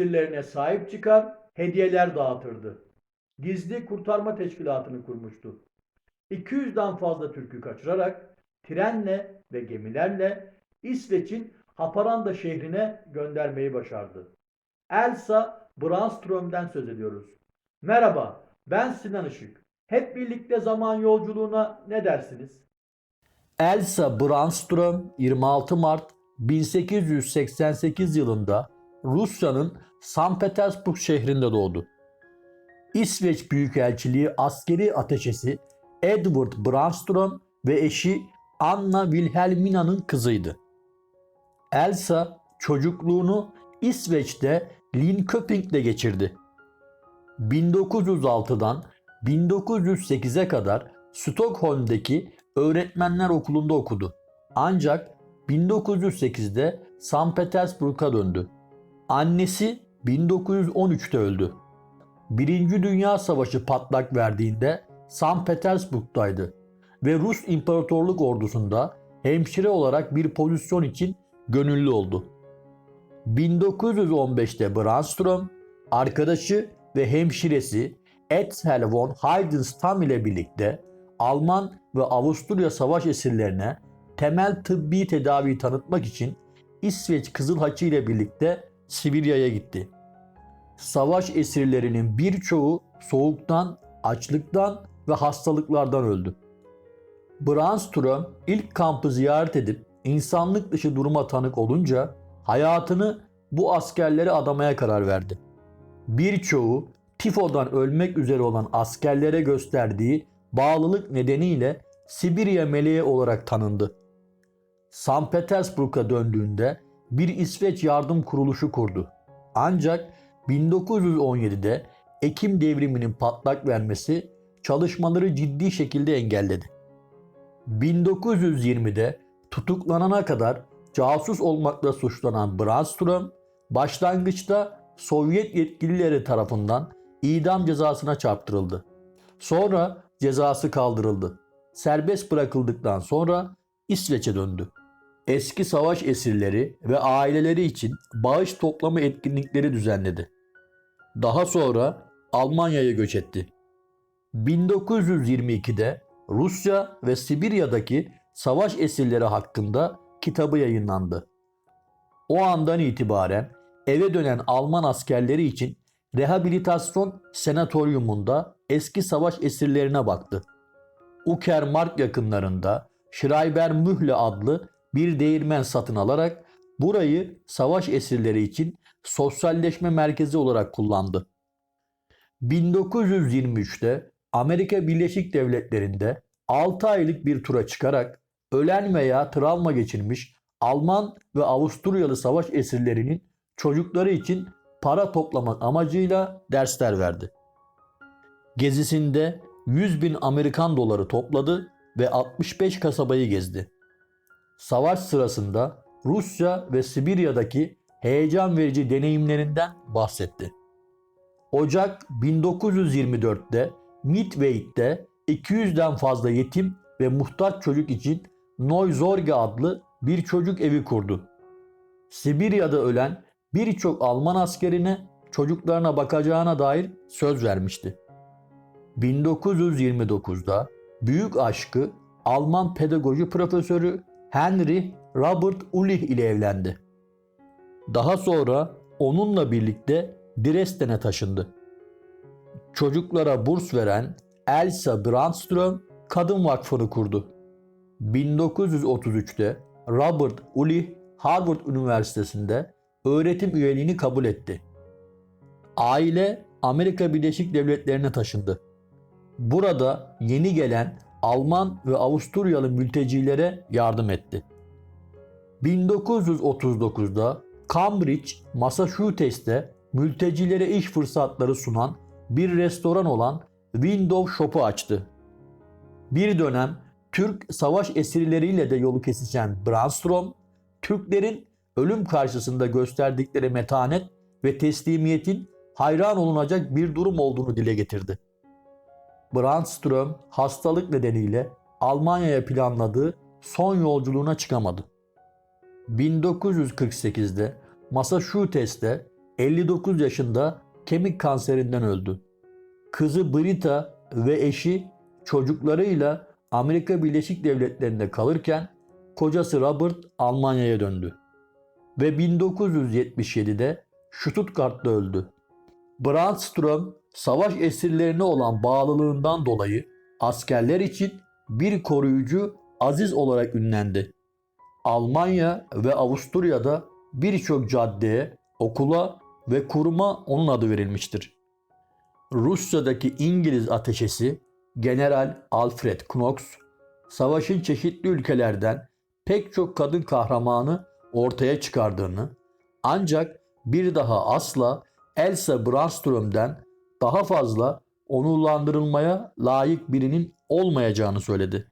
esirlerine sahip çıkar, hediyeler dağıtırdı. Gizli kurtarma teşkilatını kurmuştu. 200'den fazla Türk'ü kaçırarak trenle ve gemilerle İsveç'in Haparanda şehrine göndermeyi başardı. Elsa Brandström'den söz ediyoruz. Merhaba, ben Sinan Işık. Hep birlikte zaman yolculuğuna ne dersiniz? Elsa Brandström 26 Mart 1888 yılında Rusya'nın St. Petersburg şehrinde doğdu. İsveç Büyükelçiliği askeri ateşesi Edward Brandström ve eşi Anna Wilhelmina'nın kızıydı. Elsa çocukluğunu İsveç'te Linköping'de geçirdi. 1906'dan 1908'e kadar Stockholm'deki öğretmenler okulunda okudu. Ancak 1908'de St. Petersburg'a döndü. Annesi 1913'te öldü. Birinci Dünya Savaşı patlak verdiğinde St. Petersburg'daydı ve Rus İmparatorluk ordusunda hemşire olarak bir pozisyon için gönüllü oldu. 1915'te Brandström, arkadaşı ve hemşiresi Ethel von Heidenstam ile birlikte Alman ve Avusturya savaş esirlerine temel tıbbi tedavi tanıtmak için İsveç Kızıl Haçı ile birlikte Sibirya'ya gitti. Savaş esirlerinin birçoğu soğuktan, açlıktan ve hastalıklardan öldü. Brandström ilk kampı ziyaret edip insanlık dışı duruma tanık olunca hayatını bu askerlere adamaya karar verdi. Birçoğu tifodan ölmek üzere olan askerlere gösterdiği bağlılık nedeniyle Sibirya meleği olarak tanındı. St. Petersburg'a döndüğünde bir İsveç yardım kuruluşu kurdu. Ancak 1917'de Ekim devriminin patlak vermesi çalışmaları ciddi şekilde engelledi. 1920'de tutuklanana kadar casus olmakla suçlanan Brandström, başlangıçta Sovyet yetkilileri tarafından idam cezasına çarptırıldı. Sonra cezası kaldırıldı. Serbest bırakıldıktan sonra İsveç'e döndü. Eski savaş esirleri ve aileleri için bağış toplama etkinlikleri düzenledi. Daha sonra Almanya'ya göç etti. 1922'de Rusya ve Sibirya'daki savaş esirleri hakkında kitabı yayınlandı. O andan itibaren eve dönen Alman askerleri için rehabilitasyon senatoryumunda eski savaş esirlerine baktı. Uckermark yakınlarında Schreiber Mühle adlı bir değirmen satın alarak burayı savaş esirleri için sosyalleşme merkezi olarak kullandı. 1923'te Amerika Birleşik Devletleri'nde 6 aylık bir tura çıkarak ölen veya travma geçirmiş Alman ve Avusturyalı savaş esirlerinin çocukları için para toplamak amacıyla dersler verdi. Gezisinde 100 bin Amerikan doları topladı ve 65 kasabayı gezdi. Savaş sırasında Rusya ve Sibirya'daki heyecan verici deneyimlerinden bahsetti. Ocak 1924'te Midway'de 200'den fazla yetim ve muhtaç çocuk için Neuzorge adlı bir çocuk evi kurdu. Sibirya'da ölen birçok Alman askerine çocuklarına bakacağına dair söz vermişti. 1929'da büyük aşkı Alman pedagoji profesörü Henry Robert Ulich ile evlendi. Daha sonra onunla birlikte Dresden'e taşındı. Çocuklara burs veren Elsa Brandström Kadın Vakfı'nı kurdu. 1933'te Robert Ulich Harvard Üniversitesi'nde öğretim üyeliğini kabul etti. Aile Amerika Birleşik Devletleri'ne taşındı. Burada yeni gelen Alman ve Avusturyalı mültecilere yardım etti. 1939'da Cambridge, Massachusetts'te mültecilere iş fırsatları sunan bir restoran olan Window Shop'u açtı. Bir dönem Türk savaş esirleriyle de yolu kesişen Brandstrom, Türklerin ölüm karşısında gösterdikleri metanet ve teslimiyetin hayran olunacak bir durum olduğunu dile getirdi. Brandström hastalık nedeniyle Almanya'ya planladığı son yolculuğuna çıkamadı. 1948'de Massachusetts'te 59 yaşında kemik kanserinden öldü. Kızı Brita ve eşi çocuklarıyla Amerika Birleşik Devletleri'nde kalırken kocası Robert Almanya'ya döndü ve 1977'de Stuttgart'ta öldü. Brandström savaş esirlerine olan bağlılığından dolayı askerler için bir koruyucu aziz olarak ünlendi. Almanya ve Avusturya'da birçok caddeye, okula ve kuruma onun adı verilmiştir. Rusya'daki İngiliz ateşesi General Alfred Knox, savaşın çeşitli ülkelerden pek çok kadın kahramanı ortaya çıkardığını, ancak bir daha asla Elsa Brandström'den daha fazla onurlandırılmaya layık birinin olmayacağını söyledi.